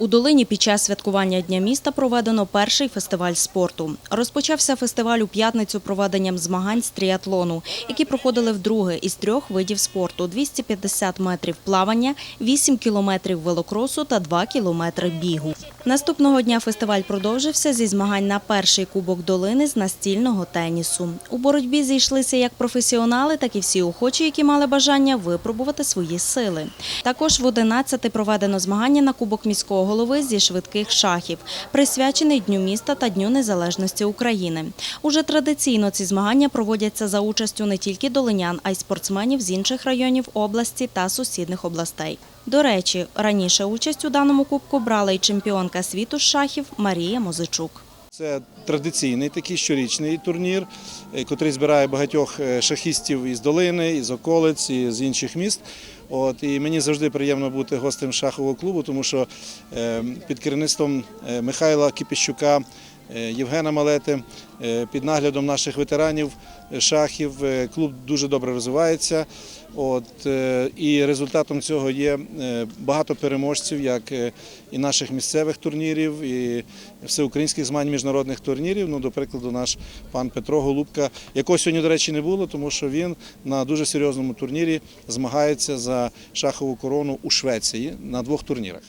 У долині під час святкування Дня міста проведено перший фестиваль спорту. Розпочався фестиваль у п'ятницю проведенням змагань з тріатлону, які проходили вдруге із трьох видів спорту: 250 метрів плавання, 8 кілометрів велокросу та 2 кілометри бігу. Наступного дня фестиваль продовжився зі змагань на перший кубок долини з настільного тенісу. У боротьбі зійшлися як професіонали, так і всі охочі, які мали бажання випробувати свої сили. Також в 11 проведено змагання на кубок міського голови зі швидких шахів, присвячений Дню міста та Дню Незалежності України. Уже традиційно ці змагання проводяться за участю не тільки долинян, а й спортсменів з інших районів області та сусідних областей. До речі, раніше участь у даному кубку брала й чемпіонка світу з шахів Марія Мозичук. Це традиційний такий щорічний турнір, який збирає багатьох е, шахістів із долини, із околиць, і з інших міст. От і мені завжди приємно бути гостем шахового клубу, тому що е, під керівництвом е, Михайла Кіпіщука, е, Євгена Малети, е, під наглядом наших ветеранів е, шахів е, клуб дуже добре розвивається. От е, і результатом цього є е, багато переможців, як е, і наших місцевих турнірів, і всеукраїнських змагань міжнародних турнірів. Ну, до прикладу, наш пан Петро Голубка, якого сьогодні, до речі, не було, тому що він на дуже серйозному турнірі змагається за шахову корону у Швеції на двох турнірах.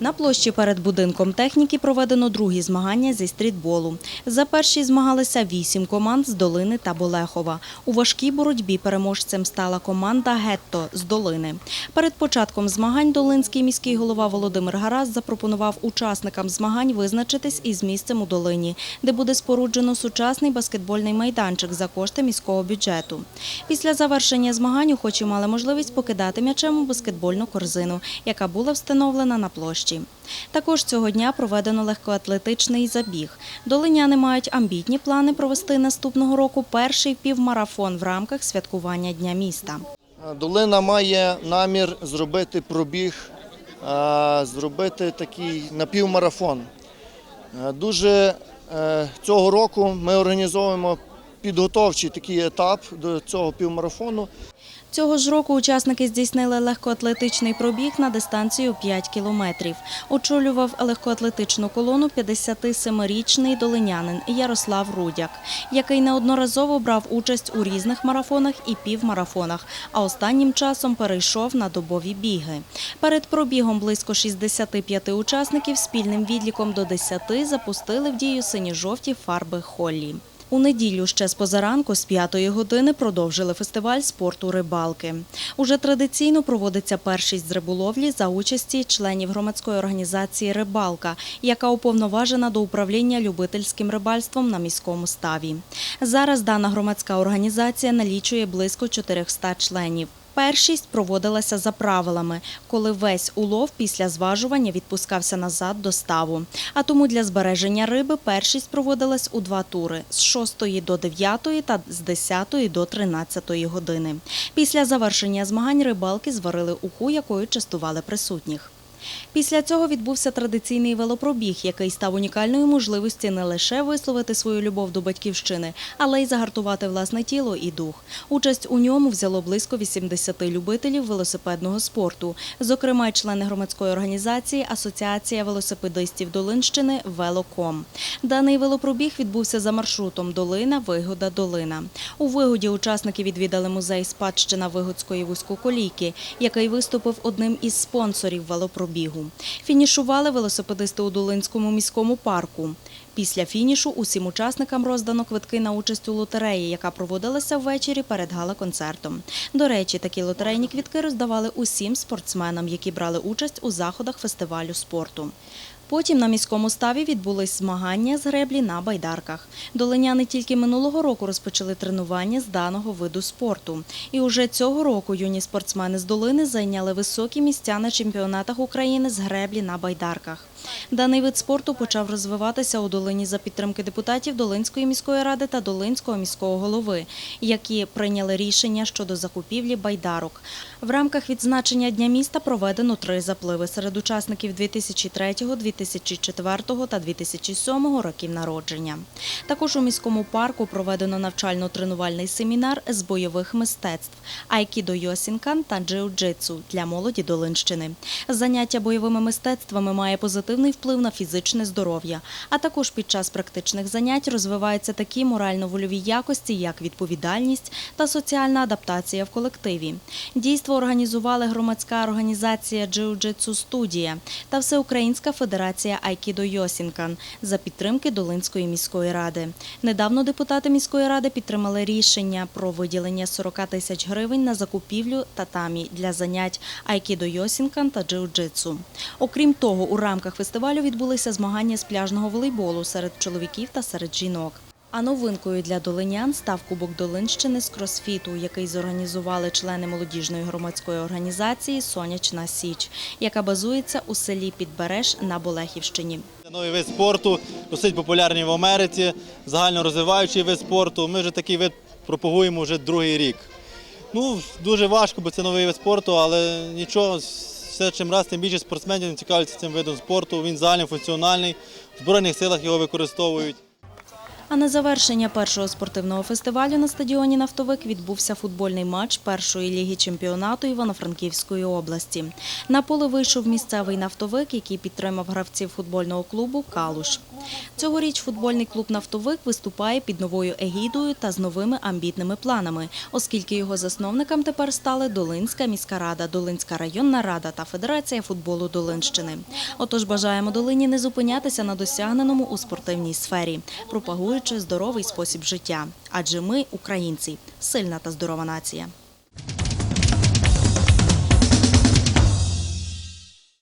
На площі перед будинком техніки проведено другі змагання зі стрітболу. За перші змагалися вісім команд з Долини та Болехова. У важкій боротьбі переможцем стала команда Гетто з Долини. Перед початком змагань Долинський міський голова Володимир Гарас запропонував учасникам змагань визначитись із місцем у Долині, де буде споруджено сучасний баскетбольний майданчик за кошти міського бюджету. Після завершення змагань охочі мали можливість покидати м'ячем у баскетбольну корзину, яка була встановлена на площі. Також цього дня проведено легкоатлетичний забіг. Долиняни мають амбітні плани провести наступного року перший півмарафон в рамках святкування Дня міста. Долина має намір зробити пробіг, зробити такий напівмарафон. Е, Дуже е, цього року ми організовуємо підготовчий такий етап до цього півмарафону. Цього ж року учасники здійснили легкоатлетичний пробіг на дистанцію 5 кілометрів. Очолював легкоатлетичну колону 57-річний долинянин Ярослав Рудяк, який неодноразово брав участь у різних марафонах і півмарафонах, а останнім часом перейшов на добові біги. Перед пробігом близько 65 учасників спільним відліком до 10 запустили в дію сині-жовті фарби Холлі. У неділю ще з позаранку з п'ятої години продовжили фестиваль спорту рибалки. Уже традиційно проводиться першість з риболовлі за участі членів громадської організації Рибалка, яка уповноважена до управління любительським рибальством на міському ставі. Зараз дана громадська організація налічує близько 400 членів. Першість проводилася за правилами, коли весь улов після зважування відпускався назад до ставу. А тому для збереження риби першість проводилась у два тури з 6 до 9 та з 10 до 13 години. Після завершення змагань рибалки зварили уху, якою частували присутніх. Після цього відбувся традиційний велопробіг, який став унікальною можливості не лише висловити свою любов до батьківщини, але й загартувати власне тіло і дух. Участь у ньому взяло близько 80 любителів велосипедного спорту, зокрема члени громадської організації Асоціація велосипедистів Долинщини Велоком. Даний велопробіг відбувся за маршрутом Долина, Вигода, Долина. У Вигоді учасники відвідали музей спадщина Вигодської вузькоколійки, який виступив одним із спонсорів велопробігу. Фінішували велосипедисти у Долинському міському парку. Після фінішу усім учасникам роздано квитки на участь у лотереї, яка проводилася ввечері перед гала-концертом. До речі, такі лотерейні квітки роздавали усім спортсменам, які брали участь у заходах фестивалю спорту. Потім на міському ставі відбулись змагання з греблі на байдарках. Долиняни тільки минулого року розпочали тренування з даного виду спорту. І уже цього року юні спортсмени з долини зайняли високі місця на чемпіонатах України з греблі на байдарках. Даний вид спорту почав розвиватися у долині за підтримки депутатів Долинської міської ради та Долинського міського голови, які прийняли рішення щодо закупівлі байдарок. В рамках відзначення Дня міста проведено три запливи серед учасників 2003, 2004 та 2007 років народження. Також у міському парку проведено навчально-тренувальний семінар з бойових мистецтв айкідо Йосінкан та джиу-джитсу для молоді Долинщини. Заняття бойовими мистецтвами має позитивний вплив на фізичне здоров'я, а також під час практичних занять розвиваються такі морально-вольові якості, як відповідальність та соціальна адаптація в колективі. Дійство організували громадська організація Джиу-джитсу студія та Всеукраїнська федерація Айкідо Йосінкан за підтримки Долинської міської ради. Недавно депутати міської ради підтримали рішення про виділення 40 тисяч гривень на закупівлю татамі для занять Айкідо Йосінкан та Джиу-джитсу. Окрім того, у рамках фестивалю відбулися змагання з пляжного волейболу серед чоловіків та серед жінок. А новинкою для долинян став Кубок Долинщини з кросфіту, який зорганізували члени молодіжної громадської організації Сонячна Січ, яка базується у селі Підбереж на Болехівщині. Новий вид спорту, досить популярний в Америці, загально розвиваючий вид спорту. Ми вже такий вид пропагуємо вже другий рік. Ну, дуже важко, бо це новий вид спорту, але нічого, все чим раз, тим більше спортсменів цікавляться цим видом спорту. Він загальнофункціональний, в Збройних силах його використовують. А на завершення першого спортивного фестивалю на стадіоні Нафтовик відбувся футбольний матч першої ліги чемпіонату Івано-Франківської області. На поле вийшов місцевий нафтовик, який підтримав гравців футбольного клубу Калуш. Цьогоріч футбольний клуб Нафтовик виступає під новою егідою та з новими амбітними планами, оскільки його засновникам тепер стали Долинська міська рада, Долинська районна рада та Федерація футболу Долинщини. Отож бажаємо Долині не зупинятися на досягненому у спортивній сфері, пропагуючи здоровий спосіб життя. Адже ми, українці, сильна та здорова нація.